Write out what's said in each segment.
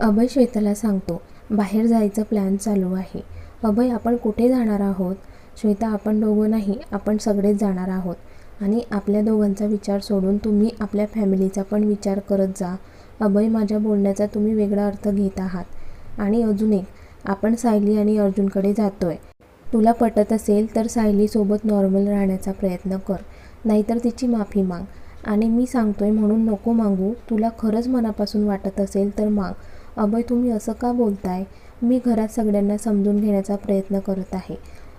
अभय श्वेताला सांगतो बाहेर जायचं प्लॅन चालू आहे. अभय आपण कुठे जाणार आहोत? श्वेता आपण दोघं नाही आपण सगळेच जाणार आहोत. आणि आपल्या दोघांचा विचार सोडून तुम्ही आपल्या फॅमिलीचा पण विचार करत जा. अभय माझ्या बोलण्याचा तुम्ही वेगळा अर्थ घेत आहात. आणि अजून एक आपण सायली आणि अर्जुनकडे जातोय. तुला पटत असेल तर सायलीसोबत नॉर्मल राहण्याचा प्रयत्न कर. नाहीतर तिची माफी माग. आणि मी सांगतोय म्हणून नको मागू. तुला खरंच मनापासून वाटत असेल तर माग. अभय तुम्ही असं का बोलताय? मी घरात सगळ्यांना समजून घेण्याचा प्रयत्न करत आहे.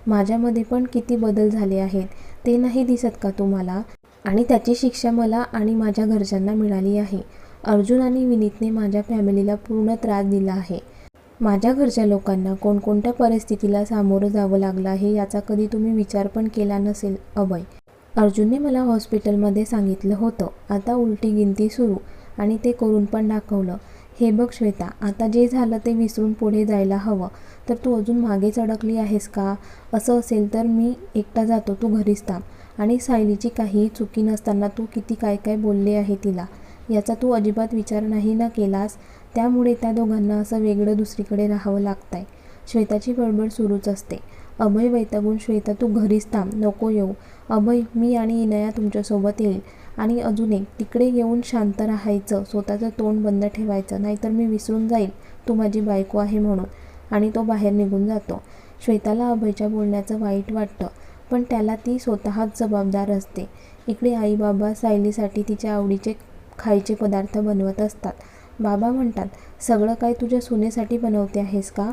माझ्यामध्ये पण किती बदल झाले आहेत ते नाही दिसत का तुम्हाला? आणि त्याची शिक्षा मला आणि माझ्या घरच्यांना मिळाली आहे. अर्जुन आणि विनीतने माझ्या फॅमिलीला पूर्ण त्रास दिला आहे. माझ्या घरच्या लोकांना कोणकोणत्या परिस्थितीला सामोरं जावं लागलं आहे याचा कधी तुम्ही विचार पण केला नसेल अभय. अर्जुनने मला हॉस्पिटलमध्ये सांगितलं होतं. आता उलटी गिनती सुरू आणि ते करून पण दाखवलं. हे बघ श्वेता आता जे झालं ते विसरून पुढे जायला हवं. तर तू अजून मागेच अडकली आहेस का? असं असेल तर मी एकटा जातो तू घरीच थांब. आणि सायलीची काहीही चुकी नसताना तू किती काय काय बोलले आहे तिला. याचा तू अजिबात विचार नाही ना केलास. त्यामुळे त्या दोघांना असं वेगळं दुसरीकडे राहावं लागतंय. श्वेताची बडबड सुरूच असते. अभय वैतागून श्वेता तू घरीच थांब. नको येऊ. अभय मी आणि इनया तुमच्यासोबत येईल. आणि अजून एक तिकडे येऊन शांत राहायचं स्वतःचं तोंड बंद ठेवायचं नाहीतर मी विसरून जाईल तू माझी बायको आहे म्हणून. आणि तो बाहेर निघून जातो. श्वेताला अभयच्या बोलण्याचं वाईट वाटतं पण त्याला ती स्वतःच जबाबदार असते. इकडे आई बाबा सायलीसाठी तिच्या आवडीचे खायचे पदार्थ बनवत असतात. बाबा म्हणतात सगळं काय तुझ्या सुनेसाठी बनवते आहेस का?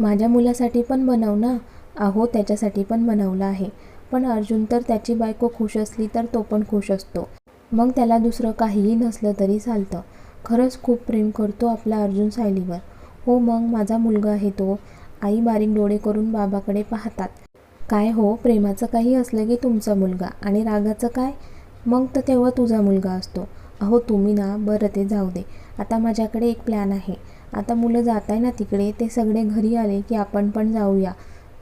माझ्या मुलासाठी पण बनव ना. अहो त्याच्यासाठी पण बनवलं आहे. पण अर्जुन तर त्याची बायको खुश असली तर तो पण खुश असतो. मग त्याला दुसरं काहीही नसलं तरी चालतं. खरंच खूप प्रेम करतो आपला अर्जुन सायलीवर. हो मग माझा मुलगा आहे तो. आई बारीक डोळे करून बाबाकडे पाहतात. काय हो प्रेमाचं काही असलं की तुमचा मुलगा आणि रागाचं काय? मग तर तेव्हा तुझा मुलगा असतो. अहो तुम्ही ना बरं ते जाऊ दे. आता माझ्याकडे एक प्लॅन आहे. आता मुलं जात आहे ना तिकडे ते सगळे घरी आले की आपण पण जाऊया.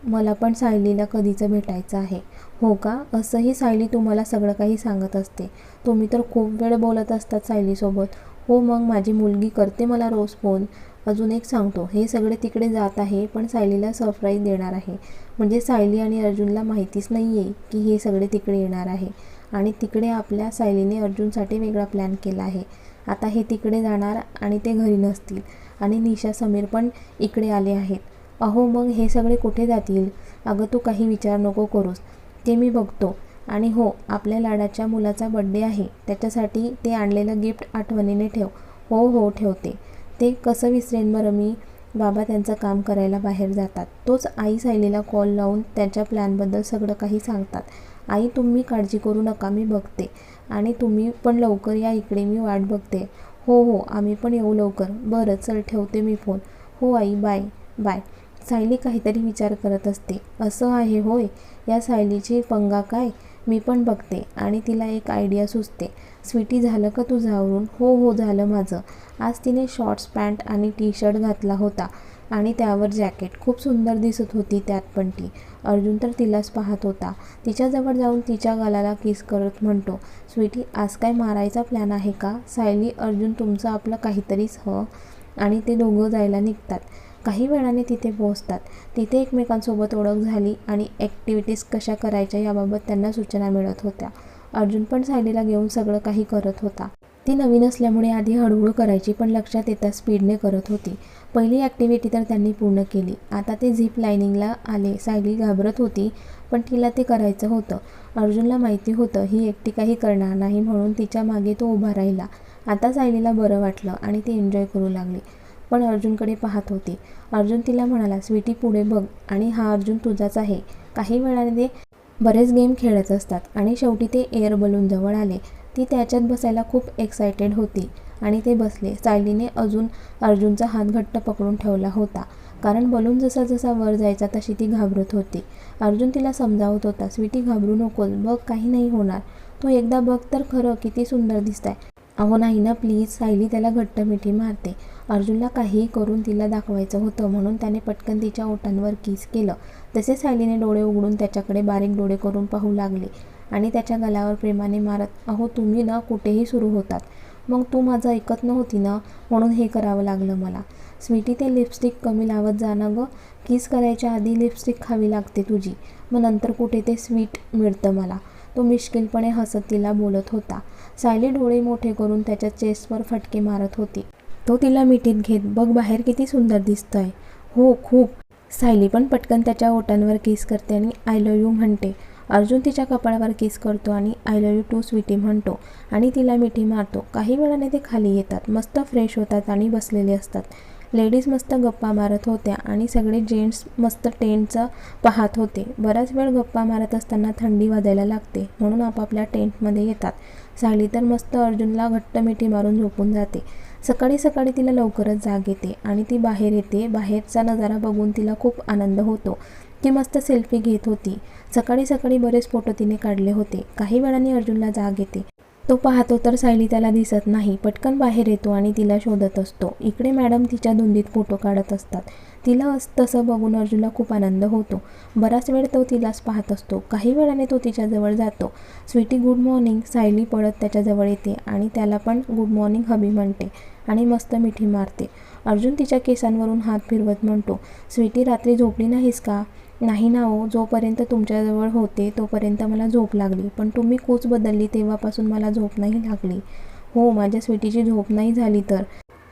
मला पण सायलीला कधीचं भेटायचं आहे. हो का? असंही सायली तुम्हाला सगळं काही सांगत असते. तुम्ही तर खूप वेळ बोलत असतात सायलीसोबत. हो मग माझी मुलगी करते मला रोज फोन. अजून एक सांगतो हे सगळे तिकडे जात आहे पण सायलीला सरप्राईज देणार आहे. म्हणजे सायली आणि अर्जुनला माहितीच नाही आहे की हे सगळे तिकडे येणार आहे. आणि तिकडे आपल्या सायलीने अर्जुनसाठी वेगळा प्लॅन केला आहे. आता हे तिकडे जाणार आणि ते घरी नसतील. आणि निशा समीर पण इकडे आले आहेत. अहो मग हे सगळे कुठे जातील? अगं तू काही विचार नको करूस. ते मी बघतो. आणि हो आपल्या लाडाच्या मुलाचा बड्डे आहे. त्याच्यासाठी ते आणलेलं गिफ्ट आठवणीने ठेव. हो हो ठेवते. ते कसं विसरेन बरं मी? बाबा त्यांचं काम करायला बाहेर जातात. तोच आई सायलीला कॉल लावून त्यांच्या प्लॅनबद्दल सगळं काही सांगतात. आई तुम्ही काळजी करू नका मी बघते. आणि तुम्ही पण लवकर या इकडे मी वाट बघते. हो हो आम्ही पण येऊ लवकर. बरं चल ठेवते मी फोन हो आई बाय बाय सायली काहीतरी विचार करत असते. असं आहे होय या सायलीची पंगा काय? मी पण बघते आणि तिला एक आयडिया सुचते. स्वीटी झालं का तुझं आवरून? हो हो झालं माझं. आज तिने शॉर्ट्स पॅन्ट आणि टी शर्ट घातला होता आणि त्यावर जॅकेट खूप सुंदर दिसत होती त्यात पण ती. अर्जुन तर तिलाच पाहत होता. तिच्याजवळ जाऊन तिच्या गालाला किस करत म्हणतो स्वीटी आज काय मारायचा प्लॅन आहे का? सायली अर्जुन तुमचं आपलं काहीतरीच ह? आणि ते दोघं जायला निघतात. काही वेळाने तिथे पोहोचतात. तिथे एकमेकांसोबत ओळख झाली आणि ॲक्टिव्हिटीज कशा करायच्या याबाबत त्यांना सूचना मिळत होत्या. अर्जुन पण सायलीला घेऊन सगळं काही करत होता. ती नवीन असल्यामुळे आधी हळूहळू करायची पण लक्षात येता स्पीडने करत होती. पहिली ॲक्टिव्हिटी तर त्यांनी पूर्ण केली. आता ते झिप लाईनिंगला आले. सायली घाबरत होती पण तिला ते करायचं होतं. अर्जुनला माहिती होतं ही एकटी काही करणार नाही म्हणून तिच्यामागे तो उभा राहिला. आता सायलीला बरं वाटलं आणि ती एन्जॉय करू लागली. पण अर्जुनकडे पाहत होती. अर्जुन तिला म्हणाला स्वीटी पुढे बघ. आणि हा अर्जुन तुझाच आहे. काही वेळाने ते बरेच गेम खेळत असतात. आणि शेवटी ते एअर बलून जवळ आले. ती त्याच्यात बसायला खूप एक्सायटेड होती. आणि ते बसले. सायलीने अजून अर्जुनचा हात घट्ट पकडून ठेवला होता. कारण बलून जसा जसा वर जायचा तशी ती घाबरत होती. अर्जुन तिला समजावत होता स्वीटी घाबरू नकोस. बघ काही नाही होणार. तो एकदा बघ तर खरं किती सुंदर दिसतंय. अहो नाही ना. प्लीज. सायली त्याला घट्ट मिठी मारते. अर्जुनला काहीही करून तिला दाखवायचं होतं म्हणून त्याने पटकन तिच्या ओठांवर किस केलं. तसे सायलीने डोळे उघडून त्याच्याकडे बारीक डोळे करून पाहू लागले आणि त्याच्या गलावर प्रेमाने मारत अहो तुम्ही ना कुठेही सुरू होतात. मग तू माझं ऐकत नव्हती ना म्हणून हे करावं लागलं मला. स्वीटी ते लिपस्टिक कमी लावत जाणं गं. किस करायच्या आधी लिपस्टिक खावी लागते तुझी. मग नंतर कुठे ते स्वीट मिळतं मला. तो मिश्किलपणे हसत तिला बोलत होता. सायली डोळे मोठे करून त्याच्या चेस्टवर फटके मारत होती. तो तिला मिठीत घेत बघ बाहेर किती सुंदर दिसतोय. हो खूप. सायली पण पटकन त्याच्या ओटांवर किस करते आणि आय लव यू म्हणते. अर्जुन तिच्या कपाळावर किस करतो आणि I love you too sweetie म्हणतो आणि तिला मिठी मारतो. काही वेळाने ते खाली येतात मस्त फ्रेश होतात आणि बसलेले असतात. लेडीज मस्त गप्पा मारत होत्या आणि सगळे जेंट्स मस्त टेंटचं पाहत होते. बराच वेळ गप्पा मारत असताना थंडी वाजायला लागते म्हणून आपापल्या टेंटमध्ये येतात. साली तर मस्त अर्जुनला घट्ट मिठी मारून झोपून जाते. सकाळी सकाळी तिला लवकरच जाग येते आणि ती बाहेर येते. बाहेरचा नजारा बघून तिला खूप आनंद होतो. ती मस्त सेल्फी घेत होती. सकाळी सकाळी बरेच फोटो तिने काढले होते. काही वेळाने अर्जुनला जाग येते. तो पाहतो तर सायली त्याला दिसत नाही. पटकन बाहेर येतो आणि तिला शोधत असतो. इकडे मॅडम तिच्या धुंदीत फोटो काढत असतात. तिला अस तसं बघून अर्जुनला खूप आनंद होतो. बराच वेळ तो तिलाच पाहत असतो. काही वेळाने तो तिच्याजवळ जातो. Sweety good morning. सायली पळत त्याच्याजवळ येते आणि त्याला पण गुड मॉर्निंग हबी म्हणते आणि मस्त मिठी मारते. अर्जुन तिच्या केसांवरून हात फिरवत म्हणतो स्वीटी रात्री झोपली नाहीस का? नाही ना हो जोपर्यंत तुमच्याजवळ होते तोपर्यंत मला झोप लागली. पण तुम्ही कूच बदलली तेव्हापासून मला झोप नाही लागली. हो माझ्या स्वीटीची झोप नाही झाली तर.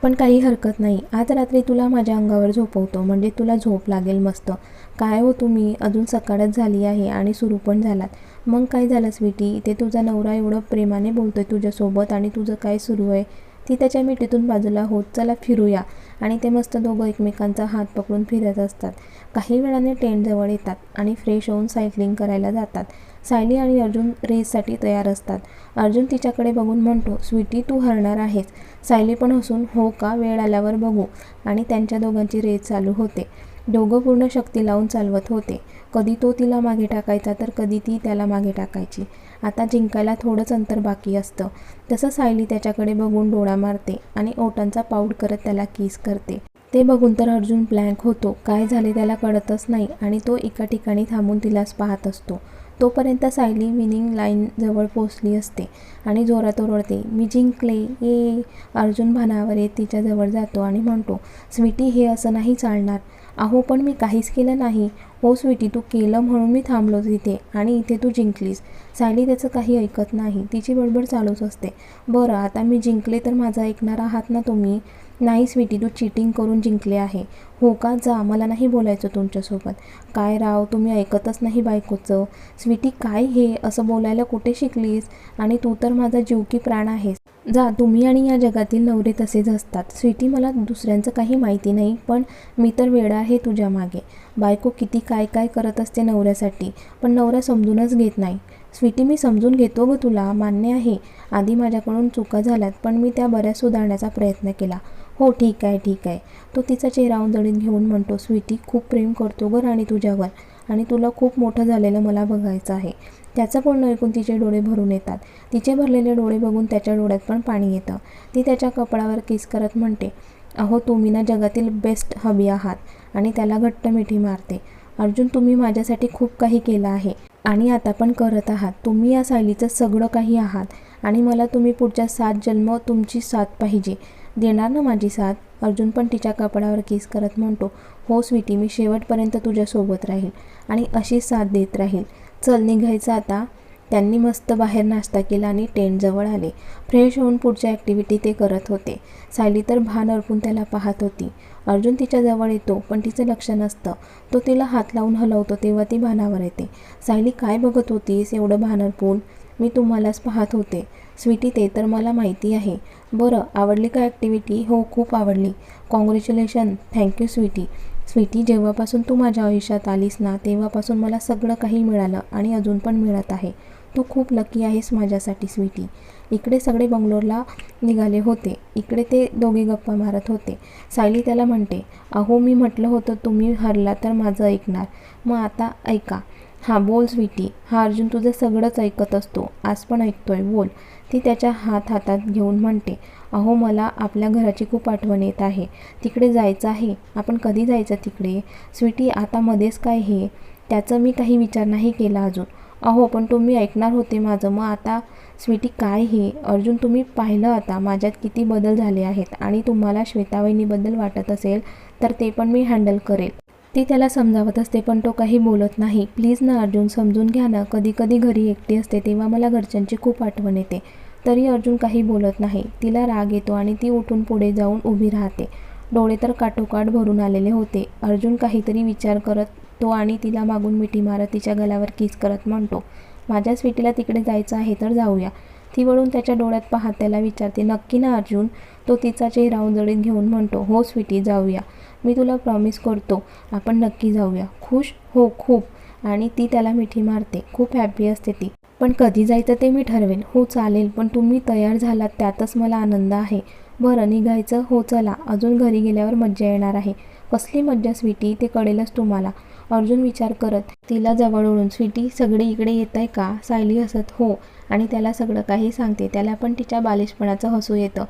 पण काही हरकत नाही. आज रात्री तुला माझ्या अंगावर झोपवतो. म्हणजे तुला झोप लागेल मस्त. काय हो तुम्ही? अजून सकाळच झाली आहे आणि सुरू पण झालात. मग काय झालं स्वीटी? ते तुझा नवरा एवढं प्रेमाने बोलतोय तुझ्यासोबत आणि तुझं काय सुरू आहे? ती त्याच्या मिठीतून बाजूला होत चला फिरूया. आणि ते मस्त दोघं एकमेकांचा हात पकडून फिरत असतात. काही वेळाने टेंटजवळ येतात आणि फ्रेश होऊन सायकलिंग करायला जातात. सायली आणि अर्जुन रेससाठी तयार असतात. अर्जुन तिच्याकडे बघून म्हणतो स्वीटी तू हरणार आहेस. सायली पण हसून हो का वेळ आल्यावर बघू. आणि त्यांच्या दोघांची रेस चालू होते. दोघं पूर्ण शक्ती लावून चालवत होते. कधी तो तिला मागे टाकायचा तर कधी ती त्याला मागे टाकायची. आता जिंकायला थोडंच अंतर बाकी असतं. तसं सायली त्याच्याकडे बघून डोळा मारते आणि ओटांचा पाऊड करत त्याला किस करते. ते बघून तर अर्जुन ब्लँक होतो. काय झाले त्याला कळतच नाही आणि तो एका ठिकाणी थांबून तिलाच पाहत असतो. तोपर्यंत सायली विनिंग लाईन जवळ पोचली असते आणि जोरात ओरडते मी जिंकले ये. अर्जुन भानावर येत तिच्याजवळ जातो आणि म्हणतो स्वीटी हे असं नाही चालणार. अहो पण मी काहीच केलं नाही. हो स्वीटी तू केलं म्हणून मी थांबलो तिथे आणि इथे तू जिंकलीस. सायली त्याचं काही ऐकत नाही. तिची बडबड चालूच असते. बरं आता मी जिंकले तर माझा ऐकणार आहात ना तुम्ही नाही स्वीटी तू चिटिंग करून जिंकले आहे. हो का? जा मला नाही बोलायचं तुमच्यासोबत. काय राव तुम्ही ऐकतच नाही बायकोचं. स्वीटी काय हे? असं बोलायला कुठे शिकलीस? आणि तू तर माझा जीव की प्राण आहेस. जा तुम्ही आणि या जगातील नवरे तसेच असतात. स्वीटी मला दुसऱ्यांचं काही माहिती नाही पण मी तर वेडा आहे तुझ्या मागे. बायको किती काय काय करत असते नवऱ्यासाठी पण नवरा समजूनच घेत नाही. स्वीटी मी समजून घेतो ग तुला मान्य आहे. आधी माझ्याकडून चुका झाल्यात पण मी त्या बऱ्याच सुधारण्याचा प्रयत्न केला. हो ठीक आहे ठीक आहे. तो तिचा चेहरा उंजळीत घेऊन म्हणतो स्वीटी खूप प्रेम करतो ग राणी तुझ्यावर. आणि तुला खूप मोठं झालेलं मला बघायचं आहे. त्याचं बोलणं ऐकून तिचे डोळे भरून येतात. तिचे भरलेले डोळे बघून त्याच्या डोळ्यात पण पाणी येतं. ती त्याच्या कपडावर किस करत म्हणते अहो तुम्ही ना जगातील बेस्ट हबी आहात. आणि त्याला घट्ट मिठी मारते अर्जुन तुम्ही माझ्यासाठी खूप काही केलं आहे आणि आता पण करत आहात. तुम्ही या सायलीचं सगळं काही आहात आणि मला तुम्ही पुढच्या सात जन्म तुमची साथ पाहिजे. देणार ना माझी साथ? अर्जुन पण तिच्या कपडावर किस करत म्हणतो हो स्वीटी मी शेवटपर्यंत तुझ्यासोबत राहील आणि अशीच साथ देत राहील. चल निघायचं आता. त्यांनी मस्त बाहेर नाश्ता केला आणि टेंटजवळ आले. फ्रेश होऊन पुढच्या ॲक्टिव्हिटी ते करत होते. सायली तर भान अर्पून त्याला पाहत होती. अर्जुन तिच्याजवळ येतो पण तिचं लक्ष नसतं. तो तिला हात लावून हलवतो तेव्हा ती भानावर येते. सायली काय बघत होतीस एवढं भान अडपून मी तुम्हालाच पाहत होते. स्वीटी ते तर मला माहिती आहे. बरं आवडली का ॲक्टिव्हिटी हो खूप आवडली. Congratulation thank you Sweety. स्वीटी जेव्हापासून तू माझ्या आयुष्यात आलीस ना तेव्हापासून मला सगळं काही मिळालं आणि अजून पण मिळत आहे. तू खूप लकी आहेस माझ्यासाठी स्वीटी. इकडे सगळे बंगलोरला निघाले होते. इकडे ते दोघे गप्पा मारत होते. सायली त्याला म्हणते अहो मी म्हटलं होतं तुम्ही हरला तर माझं ऐकणार. मग आता ऐका. हां बोल स्वीटी. हा अर्जुन तुझं सगळंच ऐकत असतो. आज पण ऐकतोय. बोल. ती त्याच्या हात हातात घेऊन म्हणते अहो मला आपल्या घराची खूप आठवण येत आहे. तिकडे जायचं आहे. आपण कधी जायचं तिकडे? स्वीटी आता मध्येच काय हे? त्याचं मी काही विचार नाही केला अजून. अहो पण तुम्ही ऐकणार होते माझं. मग आता स्वीटी काय हे? अर्जुन तुम्ही पाहिलं आता माझ्यात किती बदल झाले आहेत आणि तुम्हाला श्वेतावहिनीबद्दल वाटत असेल तर ते पण मी हँडल करेल. ती त्याला समजावत असते पण तो काही बोलत नाही. प्लीज ना अर्जुन समजून घ्या ना. कधी कधी घरी एकटी असते तेव्हा मला घरच्यांची खूप आठवण येते. तरी अर्जुन काही बोलत नाही. तिला राग येतो आणि ती उठून पुढे जाऊन उभी राहते. डोळे तर काठोकाठ भरून आलेले होते. अर्जुन काहीतरी विचार करत तो आणि तिला मागून मिठी मारत तिच्या गलावर किस करत म्हणतो माझ्या स्वीटीला तिकडे जायचं आहे तर जाऊया ती वळून त्याच्या डोळ्यात पाहत त्याला विचारते नक्की ना अर्जुन तो तिचा चेहरा उजळीत घेऊन म्हणतो हो स्वीटी जाऊया. मी तुला प्रॉमिस करतो आपण नक्की जाऊया. खुश? हो खूप. आणि ती त्याला मिठी मारते. खूप हॅप्पी असते ती. पण कधी जायचं ते मी ठरवेन. हो चालेल. पण तुम्ही तयार झालात त्यातच मला आनंद आहे. बरं निघायचं. हो चला. अजून घरी गेल्यावर मज्जा येणार आहे. कसली मज्जा स्वीटी? ते कळेलच तुम्हाला. अर्जुन विचार करत तिला जवळ ओढून स्वीटी सगळे इकडे येत आहे का? सायली हसत हो. आणि त्याला सगळं काही सांगते. त्याला पण तिच्या बालिशपणाचं हसू येतं.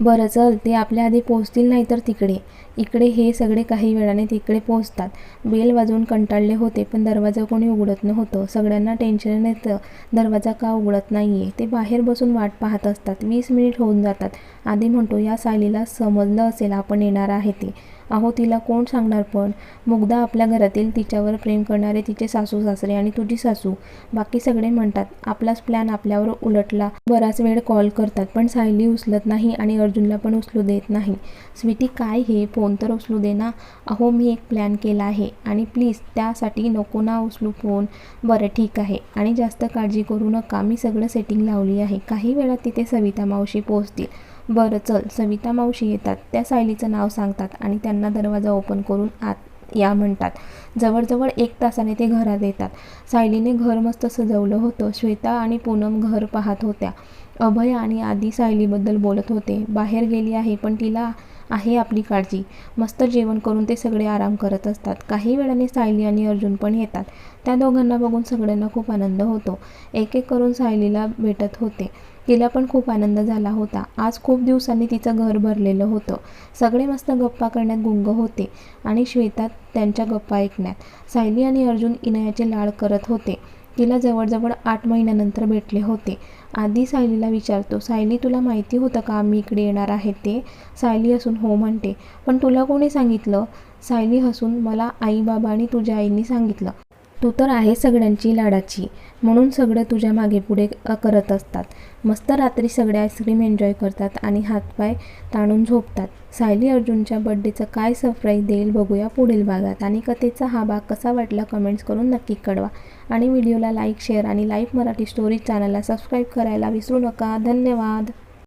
बरं चल ते आपल्या आधी पोहोचतील नाही तर तिकडे. इकडे हे सगळे काही वेळाने तिकडे पोहोचतात. बेल वाजवून कंटाळले होते पण दरवाजा कोणी उघडत नव्हतं. सगळ्यांना टेन्शन येतं दरवाजा का उघडत नाही आहे ते बाहेर बसून वाट पाहत असतात. वीस मिनिट होऊन जातात. आधी म्हणतो या सायलीला समजलं असेल आपण येणार आहे ते. अहो तिला कोण सांगणार पण? मुग्धा आपल्या घरातील तिच्यावर प्रेम करणारे तिचे सासू सासरे आणि तुझी सासू. बाकी सगळे म्हणतात आपलाच प्लॅन आपल्यावर उलटला. बराच वेळ कॉल करतात पण सायली उचलत नाही आणि अर्जुनला पण उचलू देत नाही. स्वीटी काय हे? फोन तर उचलू दे ना. अहो मी एक प्लॅन केला आहे आणि प्लीज त्यासाठी नको ना उचलू फोन. बरं ठीक आहे. आणि जास्त काळजी करू नका. मी सगळं सेटिंग लावली आहे. काही वेळात तिथे सविता मावशी पोहोचतील. बरं चल. सविता मावशी येतात. त्या सायलीचं नाव सांगतात आणि त्यांना दरवाजा ओपन करून आत या म्हणतात. जवळजवळ एक तासाने ते घरात येतात. सायलीने घर मस्त सजवलं होतं. श्वेता आणि पूनम घर पाहत होत्या. अभय आणि आधी सायलीबद्दल बोलत होते. बाहेर गेली आहे पण तिला आहे आपली काळजी. मस्त जेवण करून ते सगळे आराम करत असतात. काही वेळाने सायली आणि अर्जुन पण येतात. त्या दोघांना बघून सगळ्यांना खूप आनंद होतो. एक एक करून सायलीला भेटत होते. तिला पण खूप आनंद झाला होता. आज खूप दिवसांनी तिचं घर भरलेलं होतं. सगळे मस्त गप्पा करण्यात गुंग होते आणि श्वेता त्यांच्या गप्पा ऐकण्यात. सायली आणि अर्जुन इनयाचे लाड करत होते. तिला जवळजवळ आठ महिन्यानंतर भेटले होते. आधी सायलीला विचारतो सायली तुला माहिती होतं का आम्ही इकडे येणार आहे ते? सायली हसून हो म्हणते. पण तुला कोणी सांगितलं? सायली हसून मला आई बाबा आणि तुझ्या आईने सांगितलं. तू तर आहे सगळ्यांची लाडाची म्हणून सगळं तुझ्या मागे पुढे करत असतात. मस्त रात्री सगळे आईस्क्रीम एन्जॉय करतात आणि हातपाय ताणून झोपतात. सायली अर्जुनच्या बड्डेचं काय सरप्राईज देईल बघूया पुढील भागात आणि कथेचा हा भाग कसा वाटला कमेंट्स करून नक्की कळवा. आणि व्हिडिओला लाईक शेअर आणि लाईफ मराठी स्टोरी चॅनलला सबस्क्राईब करायला विसरू नका. धन्यवाद.